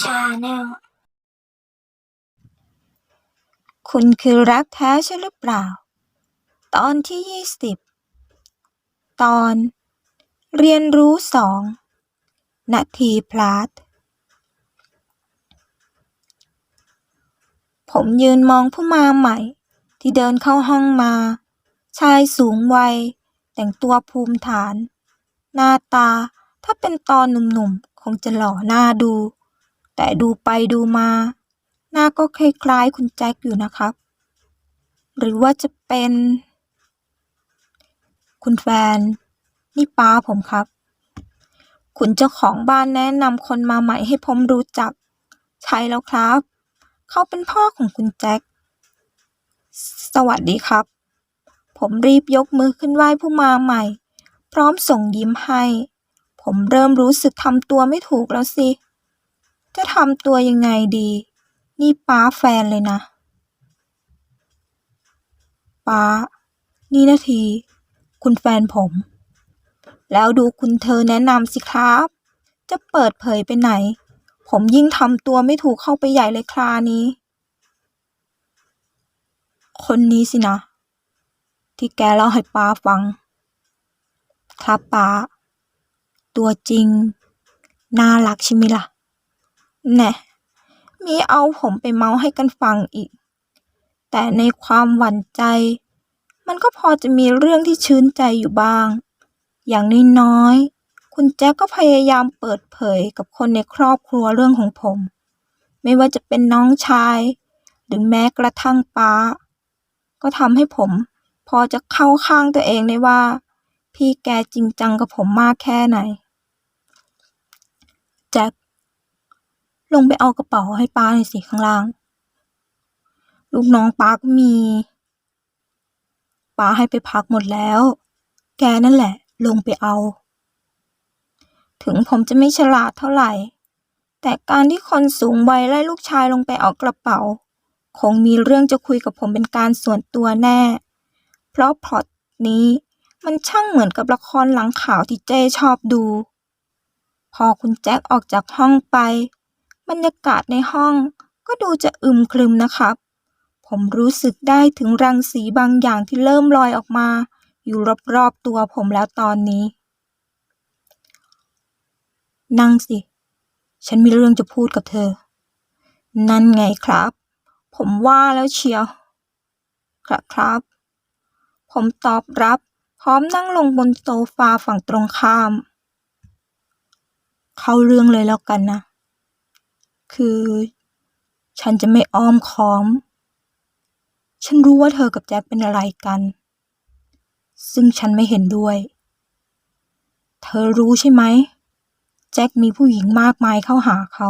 Channel คุณคือรักแท้ใช่หรือเปล่า ตอนที่ยี่สิบตอน เรียนรู้สองนาทีพลาดผมยืนมองผู้มาใหม่ ที่เดินเข้าห้องมา ชายสูงวัย แต่งตัวภูมิฐาน หน้าตาถ้าเป็นตอนหนุ่มๆ คงจะหล่อหน้าดู แต่ดูไปดูมา หน้าก็คล้ายๆคุณแจ็คอยู่นะครับ หรือว่าจะเป็น คุณแฟน นี่ป้าผมครับ คุณเจ้าของบ้านแนะนำคนมาใหม่ให้ผมรู้จัก ใช่แล้วครับ เขาเป็นพ่อของคุณแจ็ค สวัสดีครับ ผมรีบยกมือขึ้นไหว้ผู้มาใหม่ พร้อมส่งยิ้มให้ ผมเริ่มรู้สึกทำตัวไม่ถูกแล้วสิ จะทำตัวยังไงดี นี่ป้าแฟนเลยนะ ป้า นี่นาที คุณแฟนผม แล้วดูคุณเธอแนะนำสิครับ จะเปิดเผยไปไหน ผมยิ่งทำตัวไม่ถูกเข้าไปใหญ่เลยครานี้ คนนี้สินะ ที่แกเล่าให้ป้าฟัง ครับป้า ตัวจริง น่ารักใช่ไหมล่ะ แน่มีเอาผมไปเมาให้กันฟังอีก แต่ในความหวั่นใจ มันก็พอจะมีเรื่องที่ชื่นใจอยู่บ้าง อย่างน้อยๆคุณแจ็คก็พยายามเปิดเผยกับคนในครอบครัวเรื่องของผม ไม่ว่าจะเป็นน้องชาย หรือแม้กระทั่งป้า ก็ทำให้ผมพอจะเข้าข้างตัวเองได้ว่า พี่แกจริงจังกับผมมากแค่ไหน แจ็ค ลงไปเอากระเป๋าให้ป้าหน่อยสิข้างล่าง ลูกน้องป้าก็มีป้าให้ไปพักหมดแล้ว แกนั่นแหละ ลงไปเอา ถึงผมจะไม่ฉลาดเท่าไหร่ แต่การที่คนสูงวัยไล่ลูกชายลงไปเอากระเป๋า คงมีเรื่องจะคุยกับผมเป็นการส่วนตัวแน่ เพราะพล็อตนี้มันช่างเหมือนกับละครหลังข่าวที่เจ้ชอบดู พอคุณแจ็คออกจากห้องไป บรรยากาศในห้องก็ดูจะอึมครึมนะครับ ผมรู้สึกได้ถึงรังสีบางอย่างที่เริ่มลอยออกมา อยู่รอบๆตัวผมแล้วตอนนี้ นั่งสิ ฉันมีเรื่องจะพูดกับเธอ นั่นไงครับ ผมว่าแล้วเชียว ครับครับ ผมตอบรับพร้อมนั่งลงบนโซฟาฝั่งตรงข้าม เข้าเรื่องเลยแล้วกันนะ คือ ฉันจะไม่อ้อมค้อม ฉันรู้ว่าเธอกับแจ็คเป็นอะไรกัน ซึ่งฉันไม่เห็นด้วย เธอรู้ใช่ไหม แจ็คมีผู้หญิงมากมายเข้าหาเขา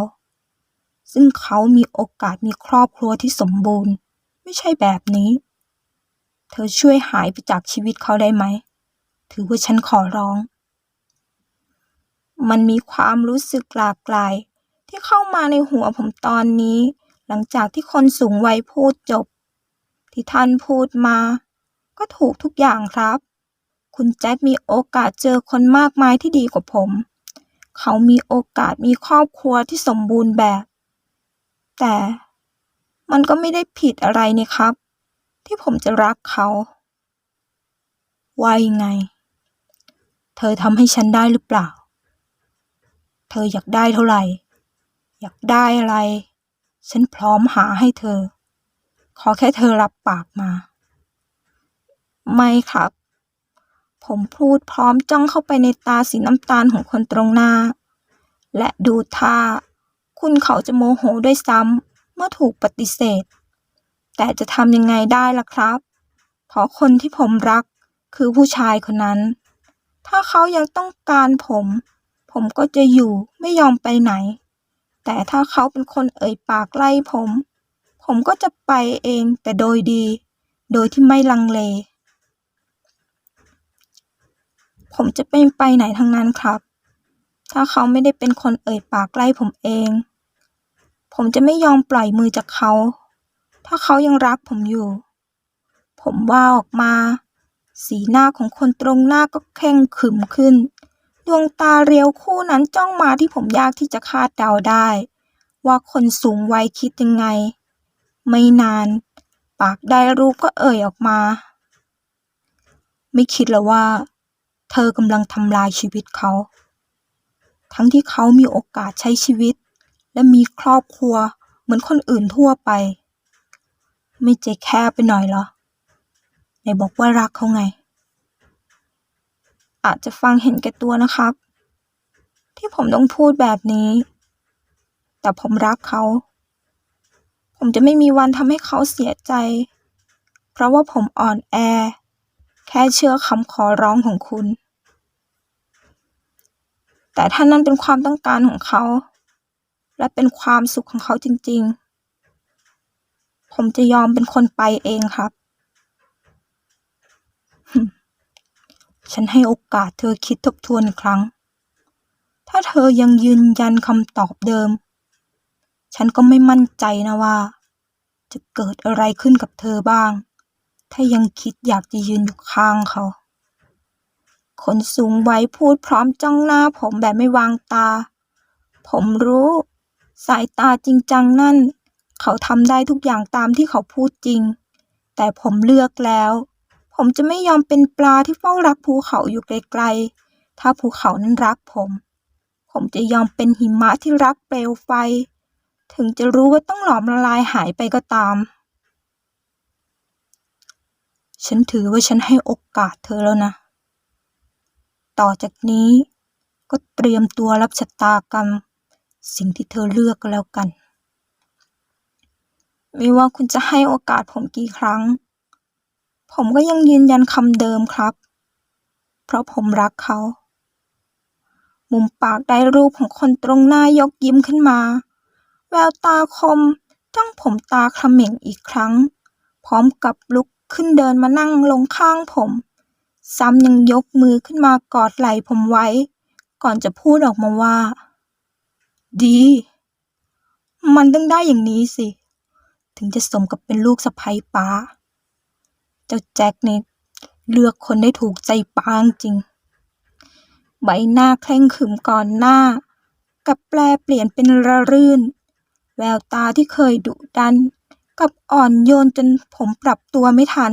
ซึ่งเขามีโอกาสมีครอบครัวที่สมบูรณ์ ไม่ใช่แบบนี้ เธอช่วยหายไปจากชีวิตเขาได้ไหม ถือว่าฉันขอร้องมันมีความรู้สึกหลากหลาย ที่เข้ามาในหัวผมตอนนี้ หลังจากที่คนสูงวัยพูดจบ ที่ท่านพูดมา ก็ถูกทุกอย่างครับ คุณแจ็คมีโอกาสเจอคนมากมายที่ดีกว่าผม เขามีโอกาสมีครอบครัวที่สมบูรณ์แบบ แต่มันก็ไม่ได้ผิดอะไรนี่ครับ ที่ผมจะรักเขาว่ายังไง เธอทำให้ฉันได้หรือเปล่า เธออยากได้เท่าไหร่ อยากได้อะไร ฉันพร้อมหาให้เธอ ขอแค่เธอรับปากมา ไม่ครับ ผมพูดพร้อมจ้องเข้าไปในตาสีน้ำตาลของคนตรงหน้า และดูท่า คุณเขาจะโมโหด้วยซ้ำเมื่อถูกปฏิเสธ แต่จะทำยังไงได้ล่ะครับ เพราะคนที่ผมรักคือผู้ชายคนนั้น ถ้าเขายังต้องการผม ผมก็จะอยู่ไม่ยอมไปไหน แต่ถ้าเขาเป็นคนเอ่ยปากไล่ผม ผมก็จะไปเองแต่โดยดี โดยที่ไม่ลังเล ผมจะไม่ไปไหนทั้งนั้นครับ ถ้าเขาไม่ได้เป็นคนเอ่ยปากไล่ผมเอง ผมจะไม่ยอมปล่อยมือจากเขา ถ้าเขายังรักผมอยู่ ผมว่าออกมา สีหน้าของคนตรงหน้าก็แข็งขึมขึ้น ดวงตาเรียวคู่นั้นจ้องมาที่ผมยากที่จะคาดเดาได้ ว่าคนสูงวัยคิดยังไง ไม่นาน ปากได้รูปก็เอ่ยออกมา ไม่คิดเลยว่า เธอกำลังทำลายชีวิตเขา ทั้งที่เขามีโอกาสใช้ชีวิต และมีครอบครัวเหมือนคนอื่นทั่วไป ไม่ใจแคบไปหน่อยเหรอไหนบอกว่ารักเขาไง อาจจะฟังเห็นแก่ตัวนะครับ ที่ผมต้องพูดแบบนี้ แต่ผมรักเขา ผมจะไม่มีวันทำให้เขาเสียใจ เพราะว่าผมอ่อนแอ แค่เชื่อคำขอร้องของคุณ แต่ถ้านั่นเป็นความต้องการของเขา และเป็นความสุขของเขาจริง ๆ ผมจะยอมเป็นคนไปเองครับ ฉันให้โอกาสเธอคิดทบทวนอีกครั้ง ถ้าเธอยังยืนยันคำตอบเดิม ฉันก็ไม่มั่นใจนะว่า จะเกิดอะไรขึ้นกับเธอบ้าง ถ้ายังคิดอยากจะยืนอยู่ข้างเขา คนสูงไวัยพูดพร้อมจ้องหน้าผมแบบไม่วางตา ผมรู้ สายตาจริงจังนั่น เขาทำได้ทุกอย่างตามที่เขาพูดจริง แต่ผมเลือกแล้ว ผมจะไม่ยอมเป็นปลาที่เฝ้ารักภูเขาอยู่ไกลๆ ถ้าภูเขานั้นรักผม ผมจะยอมเป็นหิมะที่รักเปลวไฟ ถึงจะรู้ว่าต้องหลอมละลายหายไปก็ตาม ฉันถือว่าฉันให้โอกาสเธอแล้วนะ ต่อจากนี้ก็เตรียมตัวรับชะตากรรม สิ่งที่เธอเลือกก็แล้วกัน ไม่ว่าคุณจะให้โอกาสผมกี่ครั้ง ผมก็ยังยืนยันคำเดิมครับ เพราะผมรักเขา มุมปากได้รูปของคนตรงหน้ายกยิ้มขึ้นมา แววตาคมจ้องผมตาเขม่งอีกครั้ง พร้อมกับลุกขึ้นเดินมานั่งลงข้างผม ซ้ำยังยกมือขึ้นมากอดไหล่ผมไว้ ก่อนจะพูดออกมาว่า ดี มันต้องได้อย่างนี้สิ ถึงจะสมกับเป็นลูกสะใภ้ป้า เจ้าแจ็คเนี่ยเลือกคนได้ถูกใจป้าจริง ใบหน้าเคร่งขึมก่อนหน้า กับแปลเปลี่ยนเป็นระรื่น แววตาที่เคยดุดัน กับอ่อนโยนจนผมปรับตัวไม่ทัน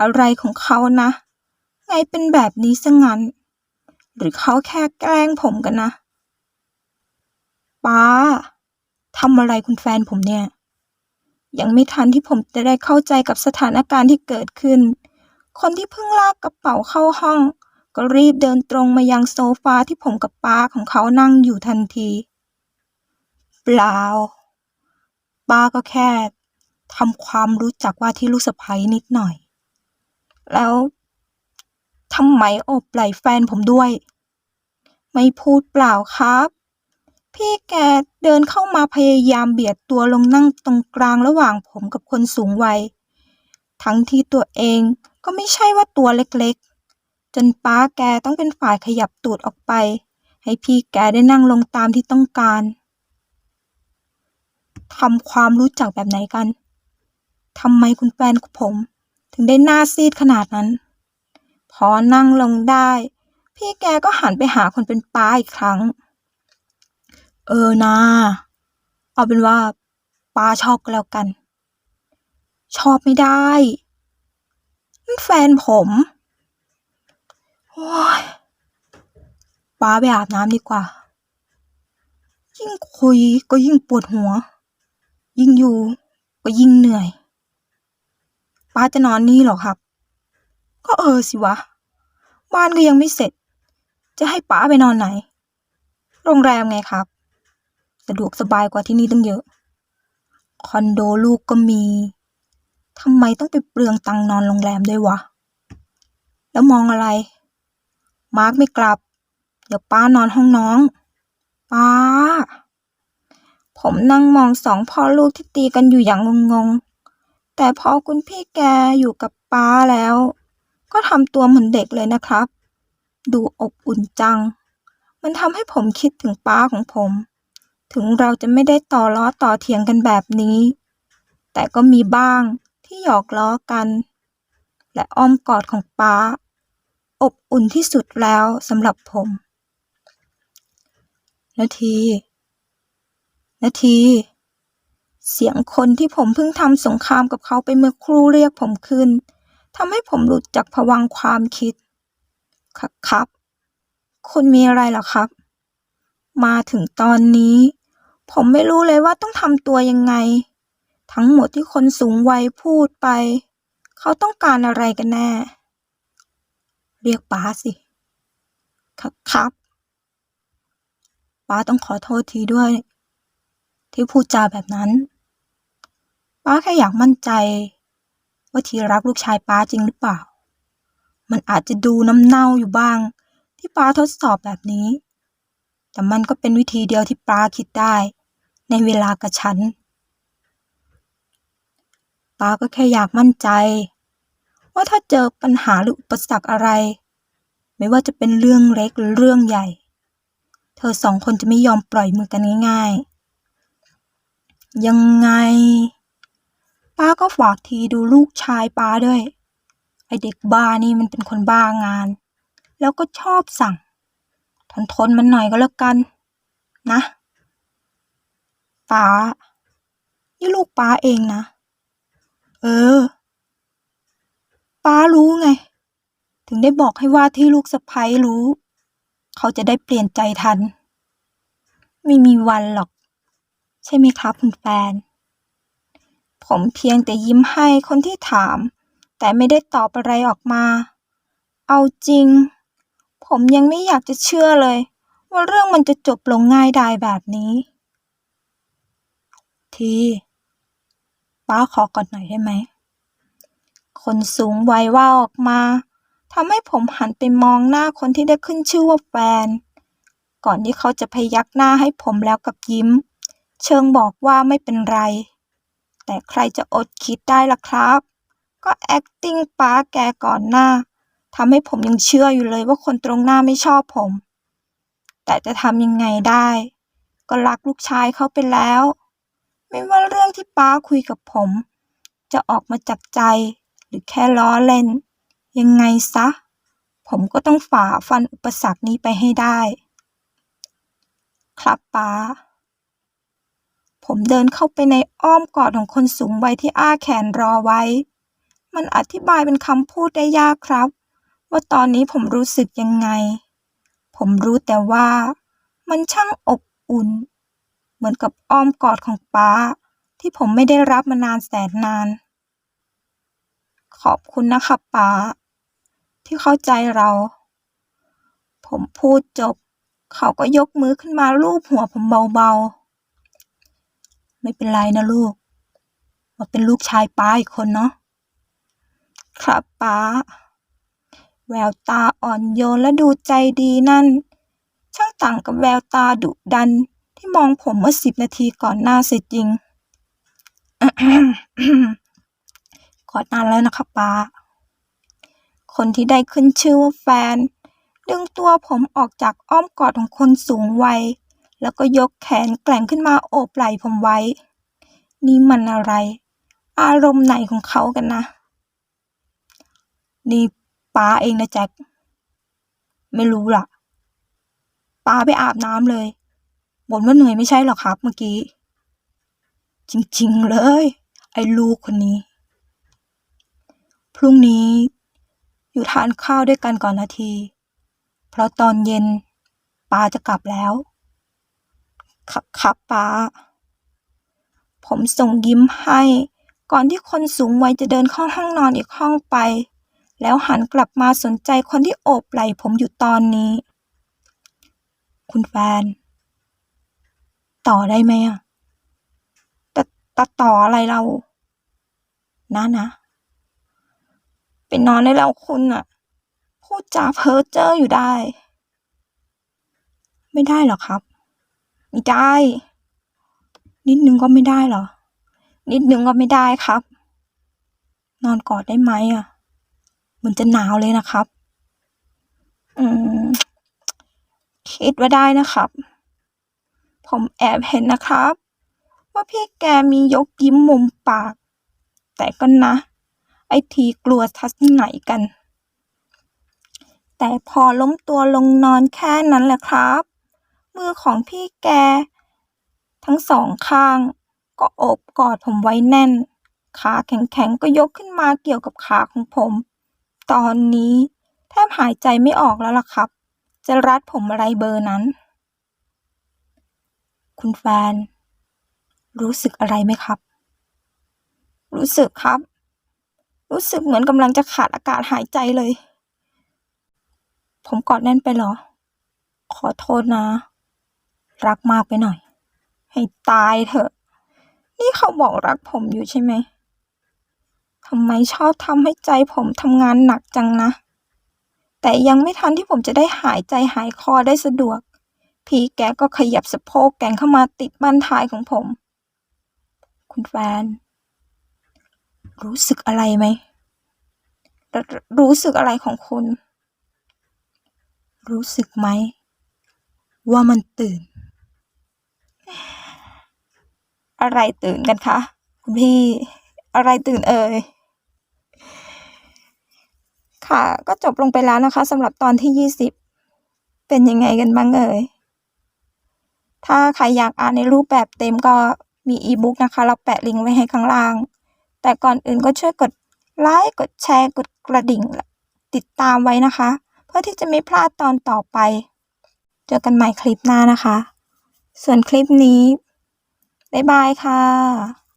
อะไรของเขานะ ไงเป็นแบบนี้ซะงั้น หรือเขาแค่แกล้งผมกันนะ ป้าทำอะไรคุณแฟนผมเนี่ย ยังไม่ทันที่ผมจะได้เข้าใจกับสถานการณ์ที่เกิดขึ้น คนที่เพิ่งลากกระเป๋าเข้าห้อง ก็รีบเดินตรงมายังโซฟาที่ผมกับป้าของเขานั่งอยู่ทันที เปล่า ป้าก็แค่ทำความรู้จักว่าที่ลูกสะใภ้นิดหน่อย แล้วทำไมอบไหล่แฟนผมด้วย ไม่พูดเปล่าครับ พี่แกเดินเข้ามาพยายามเบียดตัวลงนั่งตรงกลางระหว่างผมกับคนสูงวัย ทั้งที่ตัวเองก็ไม่ใช่ว่าตัวเล็กๆ จนป้าแกต้องเป็นฝ่ายขยับตูดออกไป ให้พี่แกได้นั่งลงตามที่ต้องการทำความรู้จักแบบไหนกันทำไมคุณแฟนของผม ถึงได้หน้าซีดขนาดนั้น พอนั่งลงได้ พี่แกก็หันไปหาคนเป็นป้าอีกครั้ง เออนะ เอาเป็นว่าป้าชอบก็แล้วกัน ชอบไม่ได้นั่นแฟนผมโอ้ยป้าไปอาบน้ำดีกว่า ยิ่งคุยก็ยิ่งปวดหัว ยิ่งอยู่ก็ยิ่งเหนื่อย ป้าจะนอนนี่หรอครับ ก็เออสิวะ บ้านก็ยังไม่เสร็จ จะให้ป้าไปนอนไหน โรงแรมไงครับ สะดวกสบายกว่าที่นี่ตั้งเยอะ คอนโดลูกก็มีทำไมต้องไปเปลืองตังนอนโรงแรมด้วยวะ แล้วมองอะไร มาร์กไม่กลับ เดี๋ยวป้านอนห้องน้อง ป้า ผมนั่งมองสองพ่อลูกที่ตีกันอยู่อย่างงงๆ แต่พอคุณพี่แกอยู่กับป้าแล้ว ก็ทำตัวเหมือนเด็กเลยนะครับ ดูอบอุ่นจัง มันทำให้ผมคิดถึงป้าของผม ถึงเราจะไม่ได้ต่อล้อต่อเถียงกันแบบนี้ แต่ก็มีบ้างที่หยอกล้อกัน และอ้อมกอดของป้า อบอุ่นที่สุดแล้วสำหรับผมนาทีนาที เสียงคนที่ผมเพิ่งทำสงครามกับเขาไปเมื่อครู่เรียกผมขึ้นทำให้ผมหลุดจากภวังความคิด ครับครับ คุณมีอะไรหรอครับ มาถึงตอนนี้ ผมไม่รู้เลยว่าต้องทำตัวยังไง ทั้งหมดที่คนสูงวัยพูดไป เขาต้องการอะไรกันแน่ เรียกป้าสิครับครับป้าต้องขอโทษทีด้วย ที่พูดจาแบบนั้นป้าแค่อยากมั่นใจ ว่าทีรักลูกชายป้าจริงหรือเปล่า มันอาจจะดูน้ำเน่าอยู่บ้าง ที่ป้าทดสอบแบบนี้ แต่มันก็เป็นวิธีเดียวที่ป้าคิดได้ ในเวลากระชั้นป้าก็แค่อยากมั่นใจ ว่าถ้าเจอปัญหาหรืออุปสรรคอะไร ไม่ว่าจะเป็นเรื่องเล็กหรือเรื่องใหญ่ เธอสองคนจะไม่ยอมปล่อยมือกันง่าย ๆ ยังไง ป้าก็ฝากทีดูลูกชายป้าด้วย ไอเด็กบ้านี่มันเป็นคนบ้างาน แล้วก็ชอบสั่ง ทนทนมันหน่อยก็แล้วกัน นะ ป้านี่ลูกป้าเองนะ เออป้ารู้ไง ถึงได้บอกให้ว่าที่ลูกสะใภ้รู้ เขาจะได้เปลี่ยนใจทัน ไม่มีวันหรอก ใช่ไหมครับคุณแฟน ผมเพียงแต่ยิ้มให้คนที่ถาม แต่ไม่ได้ตอบอะไรออกมา เอาจริง ผมยังไม่อยากจะเชื่อเลย ว่าเรื่องมันจะจบลงง่ายดายแบบนี้ ทีป้าขอกอดหน่อยได้ไหม คนสูงวัยว่าออกมาทำให้ผมหันไปมองหน้าคนที่ได้ขึ้นชื่อว่าแฟน ก่อนที่เขาจะพยักหน้าให้ผมแล้วกับยิ้ม เชิงบอกว่าไม่เป็นไร แต่ใครจะอดคิดได้ล่ะครับ ก็ acting ป้าแกก่อนหน้าทำให้ผมยังเชื่ออยู่เลยว่าคนตรงหน้าไม่ชอบผม แต่จะทำยังไงได้ ก็รักลูกชายเขาไปแล้ว ไม่ว่าเรื่องที่ป้าคุยกับผม จะออกมาจากใจ หรือแค่ล้อเล่น ยังไงซะ ผมก็ต้องฝ่าฟันอุปสรรคนี้ไปให้ได้ ครับป้าผมเดินเข้าไปในอ้อมกอดของคนสูงวัยที่อ้าแขนรอไว้ มันอธิบายเป็นคำพูดได้ยากครับ ว่าตอนนี้ผมรู้สึกยังไง ผมรู้แต่ว่ามันช่างอบอุ่น เหมือนกับอ้อมกอดของป้า ที่ผมไม่ได้รับมานานแสนนาน ขอบคุณนะครับป้า ที่เข้าใจเรา ผมพูดจบ เขาก็ยกมือขึ้นมาลูบหัวผมเบาๆ ไม่เป็นไรนะลูกมาเป็นลูกชายป้าอีกคนเนาะครับป้า แววตาอ่อนโยนและดูใจดีนั่น ช่างต่างกับแววตาดุดัน ที่มองผมเมื่อสิบนาทีก่อนหน้าเสียจริงกอดนานแล้วนะครับป้า คนที่ได้ขึ้นชื่อว่าแฟน ดึงตัวผมออกจากอ้อมกอดของคนสูงวัย แล้วก็ยกแขนแกล่งขึ้นมาโอบไหล่ผมไว้ นี่มันอะไร อารมณ์ไหนของเขากันนะ นี่ป้าเองนะแจ็ค ไม่รู้ล่ะ ป้าไปอาบน้ำเลย บ่นว่าเหนื่อยไม่ใช่หรอครับ เมื่อกี้ จริง ๆ เลย ไอ้ลูกคนนี้ พรุ่งนี้ อยู่ทานข้าวด้วยกันก่อนนาที เพราะตอนเย็นป้าจะกลับแล้วครับครับป้า ผมส่งยิ้มให้ ก่อนที่คนสูงวัยจะเดินเข้าห้องนอนอีกห้องไป แล้วหันกลับมาสนใจคนที่โอบไหล่ผมอยู่ตอนนี้ คุณแฟน ต่อได้ไหมอะแต่ตัดต่ออะไรเรานะนะไปนอนได้แล้วคุณอะ พูดจาเพ้อเจ้ออยู่ได้ ไม่ได้หรอครับ ไม่ได้ นิดนึงก็ไม่ได้เหรอ นิดนึงก็ไม่ได้ครับ นอนกอดได้ไหมอะมันจะหนาวเลยนะครับ อืม คิดว่าได้นะครับ ผมแอบเห็นนะครับ ว่าพี่แกมียกยิ้มมุมปาก แต่ก็นะ ไอทีกลัวทัศไหนกัน แต่พอล้มตัวลงนอนแค่นั้นแหละครับ มือของพี่แก ทั้งสองข้าง ก็โอบกอดผมไว้แน่น ขาแข็งๆก็ยกขึ้นมาเกี่ยวกับขาของผม ตอนนี้แทบหายใจไม่ออกแล้วล่ะครับ จะรัดผมอะไรเบอร์นั้น คุณแฟน รู้สึกอะไรไหมครับ รู้สึกครับ รู้สึกเหมือนกำลังจะขาดอากาศหายใจเลย ผมกอดแน่นไปเหรอ ขอโทษนะ รักมากไปหน่อย ให้ตายเถอะ นี่เขาบอกรักผมอยู่ใช่ไหมทำไมชอบทำให้ใจผมทำงานหนักจังนะ แต่ยังไม่ทันที่ผมจะได้หายใจหายคอได้สะดวก พี่แกก็ขยับสะโพกแกงเข้ามาติดบั้นท้ายของผม คุณแฟน รู้สึกอะไรไหมรรู้สึกอะไรของคุณ รู้สึกไหม ว่ามันตื่น อะไรตื่นกันคะ คุณพี่ อะไรตื่นเอ่ยค่ะ ก็จบลงไปแล้วนะคะสำหรับตอนที่ยี่สิบเป็นยังไงกันบ้างเอ่ย ถ้าใครอยากอ่านในรูปแบบเต็มก็มีอีบุ๊กนะคะ เราแปะลิงก์ไว้ให้ข้างล่าง แต่ก่อนอื่นก็ช่วยกดไลค์กดแชร์กดกระดิ่ง ติดตามไว้นะคะ เพื่อที่จะไม่พลาดตอนต่อไป เจอกันใหม่คลิปหน้านะคะ ส่วนคลิปนี้ บ๊ายบายค่ะ